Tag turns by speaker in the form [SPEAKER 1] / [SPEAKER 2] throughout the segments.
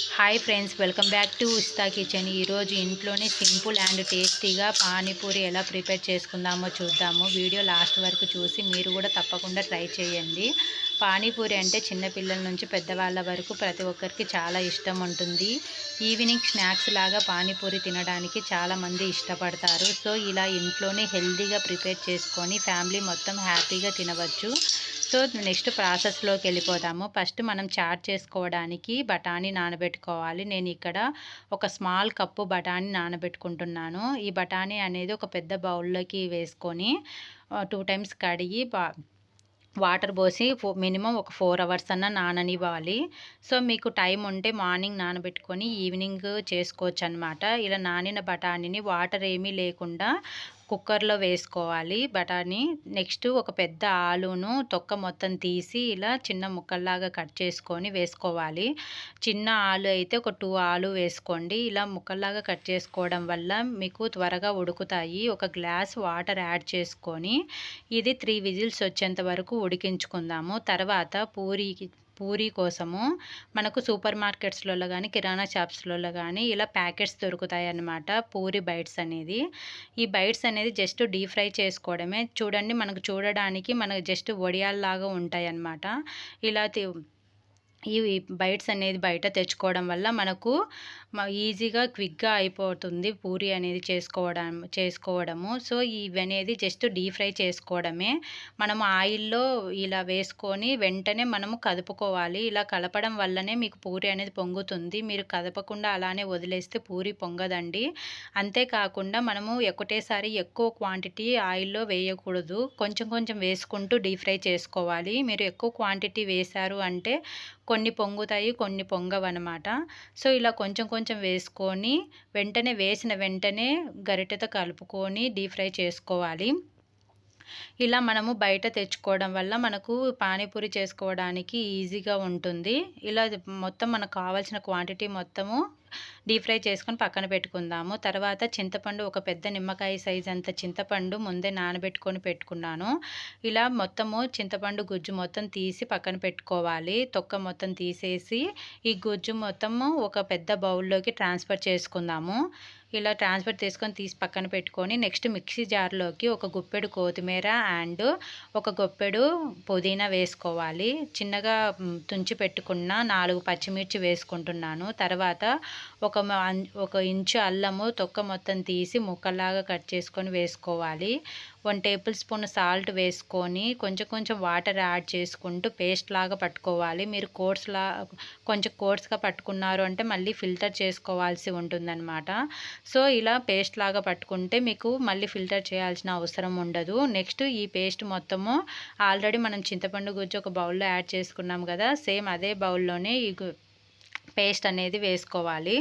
[SPEAKER 1] Hi friends welcome back to ఉస్తా kitchen ఈరోజు ఇంట్లోనే simple and టేస్టీగా పానీపూరి ఎలా ప్రిపేర్ చేసుకుందామో చూద్దాము. వీడియో లాస్ట్ వరకు చూసి మీరు కూడా తప్పకుండా ట్రై చేయండి. పానీపూరి అంటే చిన్నపిల్లల నుంచి పెద్దవాళ్ళ వరకు ప్రతి ఒక్కరికి చాలా ఇష్టం ఉంటుంది. ఈవినింగ్ స్నాక్స్ లాగా పానీపూరి తినడానికి చాలామంది ఇష్టపడతారు. సో ఇలా ఇంట్లోనే హెల్తీగా ప్రిపేర్ చేసుకొని ఫ్యామిలీ మొత్తం హ్యాపీగా తినవచ్చు. సో నెక్స్ట్ ప్రాసెస్లోకి వెళ్ళిపోదాము. ఫస్ట్ మనం చాట్ చేసుకోవడానికి బఠానీ నానబెట్టుకోవాలి. నేను ఇక్కడ ఒక స్మాల్ కప్పు బఠానీ నానబెట్టుకుంటున్నాను. ఈ బఠానీ అనేది ఒక పెద్ద బౌల్లోకి వేసుకొని టూ టైమ్స్ కడిగి బా వాటర్ పోసి మినిమం ఒక ఫోర్ అవర్స్ అన్న నాననివ్వాలి. సో మీకు టైం ఉంటే మార్నింగ్ నానబెట్టుకొని ఈవినింగ్ చేసుకోవచ్చు అనమాట ఇలా నానిన బఠానీని వాటర్ ఏమీ లేకుండా కుక్కర్లో వేసుకోవాలి బఠానీ. నెక్స్ట్ ఒక పెద్ద ఆలును తొక్క మొత్తం తీసి ఇలా చిన్న ముక్కల్లాగా కట్ చేసుకొని వేసుకోవాలి. చిన్న ఆలు అయితే ఒక టూ ఆలు వేసుకోండి. ఇలా ముక్కల్లాగా కట్ చేసుకోవడం వల్ల మీకు త్వరగా ఉడుకుతాయి. ఒక గ్లాస్ వాటర్ యాడ్ చేసుకొని ఇది త్రీ విజిల్స్ వచ్చేంత వరకు ఉడికించుకుందాము. తర్వాత పూరికి పూరీ కోసము మనకు సూపర్ మార్కెట్స్లలో కానీ కిరాణా షాప్స్లలో కానీ ఇలా ప్యాకెట్స్ దొరుకుతాయి అన్నమాట పూరి బైట్స్ అనేది. ఈ బైట్స్ అనేది జస్ట్ డీప్ ఫ్రై చేసుకోవడమే. చూడండి మనకు చూడడానికి మనకు జస్ట్ వడియాల్లాగా ఉంటాయి అన్నమాట ఇలా ఈ బైట్స్ అనేది బయట తెచ్చుకోవడం వల్ల మనకు ఈజీగా క్విక్గా అయిపోతుంది పూరి అనేది చేసుకోవడం చేసుకోవడము. సో ఇవి అనేది జస్ట్ డీప్ ఫ్రై చేసుకోవడమే. మనము ఆయిల్లో ఇలా వేసుకొని వెంటనే మనము కదుపుకోవాలి. ఇలా కలపడం వల్లనే మీకు పూరి అనేది పొంగుతుంది. మీరు కదపకుండా అలానే వదిలేస్తే పూరి పొంగదండి. అంతేకాకుండా మనము ఒకటేసారి ఎక్కువ క్వాంటిటీ ఆయిల్లో వేయకూడదు. కొంచెం కొంచెం వేసుకుంటూ డీప్ ఫ్రై చేసుకోవాలి. మీరు ఎక్కువ క్వాంటిటీ వేశారు అంటే కొన్ని పొంగుతాయి కొన్ని పొంగవన్నమాట. సో ఇలా కొంచెం కొంచెం వేసుకొని వెంటనే వేసిన వెంటనే గరిటెతో కలుపుకొని డీప్ ఫ్రై చేసుకోవాలి. ఇలా మనము బయట తెచ్చుకోవడం వల్ల మనకు పానీపూరి చేసుకోవడానికి ఈజీగా ఉంటుంది. ఇలా మొత్తం మనకు కావాల్సిన క్వాంటిటీ మొత్తము డీప్ ఫ్రై చేసుకొని పక్కన పెట్టుకుందాము. తర్వాత చింతపండు ఒక పెద్ద నిమ్మకాయ సైజ్ అంత చింతపండు ముందే నానబెట్టుకొని పెట్టుకున్నాను. ఇలా మొత్తము చింతపండు గుజ్జు మొత్తం తీసి పక్కన పెట్టుకోవాలి. తొక్క మొత్తం తీసేసి ఈ గుజ్జు మొత్తము ఒక పెద్ద బౌల్లోకి ట్రాన్స్ఫర్ చేసుకుందాము. ఇలా ట్రాన్స్ఫర్ చేసుకొని తీసి పక్కన పెట్టుకొని నెక్స్ట్ మిక్సీ జార్లోకి ఒక గుప్పెడు కొత్తిమీర అండ్ ఒక గుప్పెడు పుదీనా వేసుకోవాలి. చిన్నగా తుంచి పెట్టుకున్న నాలుగు పచ్చిమిర్చి వేసుకుంటున్నాను. తర్వాత ఒక ఒక ఇంచు అల్లము తొక్క మొత్తం తీసి ముక్కలాగా కట్ చేసుకొని వేసుకోవాలి. వన్ టేబుల్ స్పూన్ సాల్ట్ వేసుకొని కొంచెం కొంచెం వాటర్ యాడ్ చేసుకుంటూ పేస్ట్ లాగా పట్టుకోవాలి. మీరు కోర్స్లా కొంచెం కోర్స్గా పట్టుకున్నారు అంటే మళ్ళీ ఫిల్టర్ చేసుకోవాల్సి ఉంటుందన్నమాట. సో ఇలా పేస్ట్ లాగా పట్టుకుంటే మీకు మళ్ళీ ఫిల్టర్ చేయాల్సిన అవసరం ఉండదు. నెక్స్ట్ ఈ పేస్ట్ మొత్తము ఆల్రెడీ మనం చింతపండు గుజ్జు ఒక బౌల్లో యాడ్ చేసుకున్నాం కదా సేమ్ అదే బౌల్లోనే ఈ పేస్ట్ అనేది వేసుకోవాలి.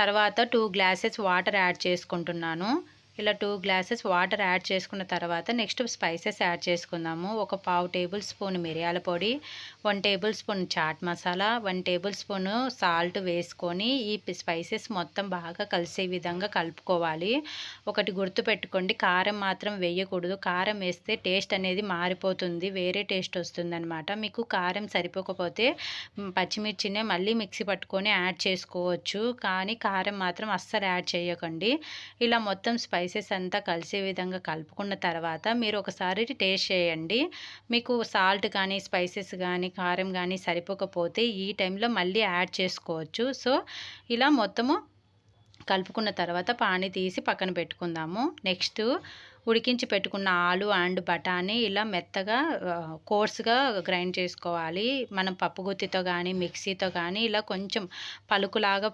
[SPEAKER 1] తర్వాత టూ గ్లాసెస్ వాటర్ యాడ్ చేసుకుంటున్నాను. ఇలా టూ గ్లాసెస్ వాటర్ యాడ్ చేసుకున్న తర్వాత నెక్స్ట్ స్పైసెస్ యాడ్ చేసుకుందాము. ఒక పావు టేబుల్ స్పూన్ మిరియాల పొడి one tablespoon chaat masala one tablespoon salt వేసుకొని ఈ స్పైసెస్ మొత్తం బాగా కలిసే విధంగా కలుపుకోవాలి. ఒకటి గుర్తుపెట్టుకోండి కారం మాత్రం వేయకూడదు. కారం వేస్తే టేస్ట్ అనేది మారిపోతుంది వేరే టేస్ట్ వస్తుందన్నమాట. మీకు కారం సరిపోకపోతే పచ్చిమిర్చినే మళ్ళీ మిక్సీ పట్టుకొని యాడ్ చేసుకోవచ్చు. కానీ కారం మాత్రం అస్సలు యాడ్ చేయకండి. ఇలా మొత్తం స్పైస్ స్పైసెస్ అంతా కలిసే విధంగా కలుపుకున్న తర్వాత మీరు ఒకసారి టేస్ట్ చేయండి. మీకు సాల్ట్ కానీ స్పైసెస్ కానీ కారం కానీ సరిపోకపోతే ఈ టైంలో మళ్ళీ యాడ్ చేసుకోవచ్చు. సో ఇలా మొత్తము కలుపుకున్న తర్వాత పానీ తీసి పక్కన పెట్టుకుందాము. నెక్స్ట్ ఉడికించి పెట్టుకున్న ఆలు అండ్ బఠానీ ఇలా మెత్తగా కోర్స్గా గ్రైండ్ చేసుకోవాలి. మనం పప్పు గుత్తితో కానీ మిక్సీతో కానీ ఇలా కొంచెం పలుకులాగా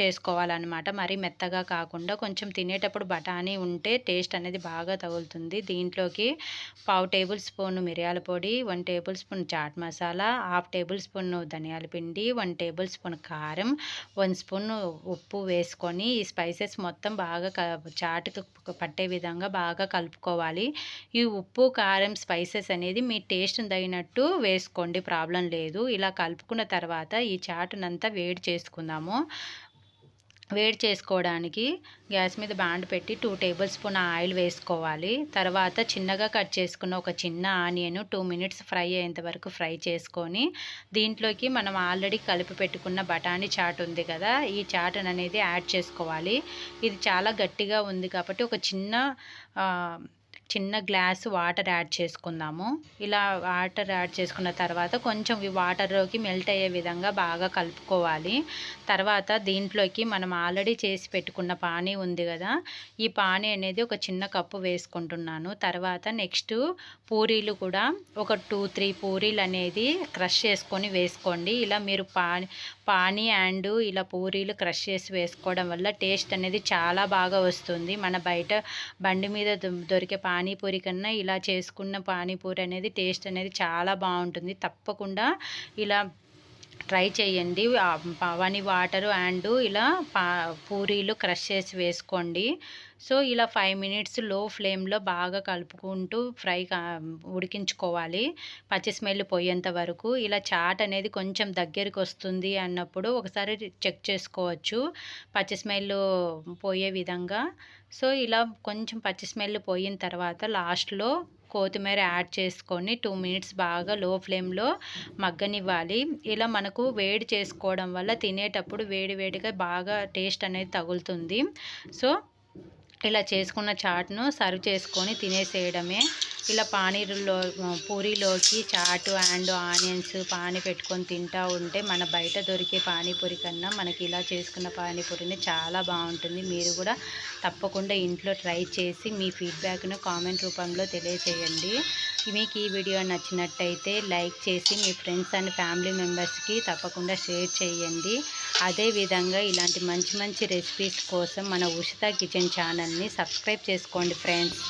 [SPEAKER 1] చేసుకోవాలన్నమాట. మరి మెత్తగా కాకుండా కొంచెం తినేటప్పుడు బఠానీ ఉంటే టేస్ట్ అనేది బాగా తగులుతుంది. దీంట్లోకి పావు టేబుల్ స్పూన్ మిరియాల పొడి one tablespoon chaat masala half tablespoon ధనియాల పిండి వన్ టేబుల్ స్పూన్ కారం వన్ స్పూన్ ఉప్పు వేసుకొని ఈ స్పైసెస్ మొత్తం బాగా చాటుకు పట్టే విధంగా బాగా కలుపుకోవాలి. ఈ ఉప్పు కారం స్పైసెస్ అనేది మీ టేస్ట్ తగినట్టు వేసుకోండి. ప్రాబ్లం లేదు. ఇలా కలుపుకున్న తర్వాత ఈ చాటునంతా వేడి చేసుకుందాము. వేడి చేసుకోవడానికి గ్యాస్ మీద బాండ్ పెట్టి టూ టేబుల్ స్పూన్ ఆయిల్ వేసుకోవాలి. తర్వాత చిన్నగా కట్ చేసుకున్న ఒక చిన్న ఆనియన్ టూ మినిట్స్ ఫ్రై అయ్యేంత వరకు ఫ్రై చేసుకొని దీంట్లోకి మనం ఆల్రెడీ కలిపి పెట్టుకున్న బఠానీ చాట్ ఉంది కదా ఈ చాట్ అనేది యాడ్ చేసుకోవాలి. ఇది చాలా గట్టిగా ఉంది కాబట్టి ఒక చిన్న చిన్న గ్లాస్ వాటర్ యాడ్ చేసుకుందాము. ఇలా వాటర్ యాడ్ చేసుకున్న తర్వాత కొంచెం ఈ వాటర్లోకి మెల్ట్ అయ్యే విధంగా బాగా కలుపుకోవాలి. తర్వాత దీంట్లోకి మనం ఆల్రెడీ చేసి పెట్టుకున్న పానీ ఉంది కదా ఈ పానీ అనేది ఒక చిన్న కప్పు వేసుకుంటున్నాను. తర్వాత నెక్స్ట్ పూరీలు కూడా ఒక టూ త్రీ పూరీలు అనేది క్రష్ చేసుకొని వేసుకోండి. ఇలా మీరు పానీ పానీ అండ్ ఇలా పూరీలు క్రష్ చేసి వేసుకోవడం వల్ల టేస్ట్ అనేది చాలా బాగా వస్తుంది. మన బయట బండి మీద దొరికే పానీ పానీపూరి కన్నా ఇలా చేసుకున్న పానీపూరి అనేది టేస్ట్ అనేది చాలా బాగుంటుంది. తప్పకుండా ఇలా ట్రై చేయండి. పవని వాటరు అండ్ ఇలా పా పూరీలు క్రష్ చేసి వేసుకోండి. సో ఇలా ఫైవ్ మినిట్స్లో ఫ్లేమ్లో బాగా కలుపుకుంటూ ఫ్రై ఉడికించుకోవాలి. పచ్చి స్మెల్ పోయేంత వరకు. ఇలా చాట్ అనేది కొంచెం దగ్గరికి వస్తుంది అన్నప్పుడు ఒకసారి చెక్ చేసుకోవచ్చు. పచ్చి స్మెల్ పోయే విధంగా. సో ఇలా కొంచెం పచ్చి స్మెల్ పోయిన తర్వాత లాస్ట్లో కొత్తిమీర యాడ్ చేసుకొని టూ మినిట్స్ బాగా లో ఫ్లేమ్లో మగ్గనివ్వాలి. ఇలా మనకు వేడి చేసుకోవడం వల్ల తినేటప్పుడు వేడి వేడిగా బాగా టేస్ట్ అనేది తగులుతుంది. సో ఇలా చేసుకున్న చాట్ను సర్వ్ చేసుకొని తినేసేయడమే. ఇలా పానీరులో పూరీలోకి చాటు అండ్ ఆనియన్స్ పానీ పెట్టుకొని తింటూ ఉంటే మన బయట దొరికే పానీపూరి కన్నా మనకి ఇలా చేసుకున్న పానీపూరిని చాలా బాగుంటుంది. మీరు కూడా తప్పకుండా ఇంట్లో ట్రై చేసి మీ ఫీడ్బ్యాక్ను కామెంట్ రూపంలో తెలియచేయండి. మీకు ఈ వీడియో నచ్చినట్టయితే లైక్ చేసి మీ ఫ్రెండ్స్ అండ్ ఫ్యామిలీ మెంబర్స్కి తప్పకుండా షేర్ చేయండి. అదేవిధంగా ఇలాంటి మంచి మంచి రెసిపీస్ కోసం మన ఉషిత కిచెన్ ఛానల్ని సబ్స్క్రైబ్ చేసుకోండి ఫ్రెండ్స్.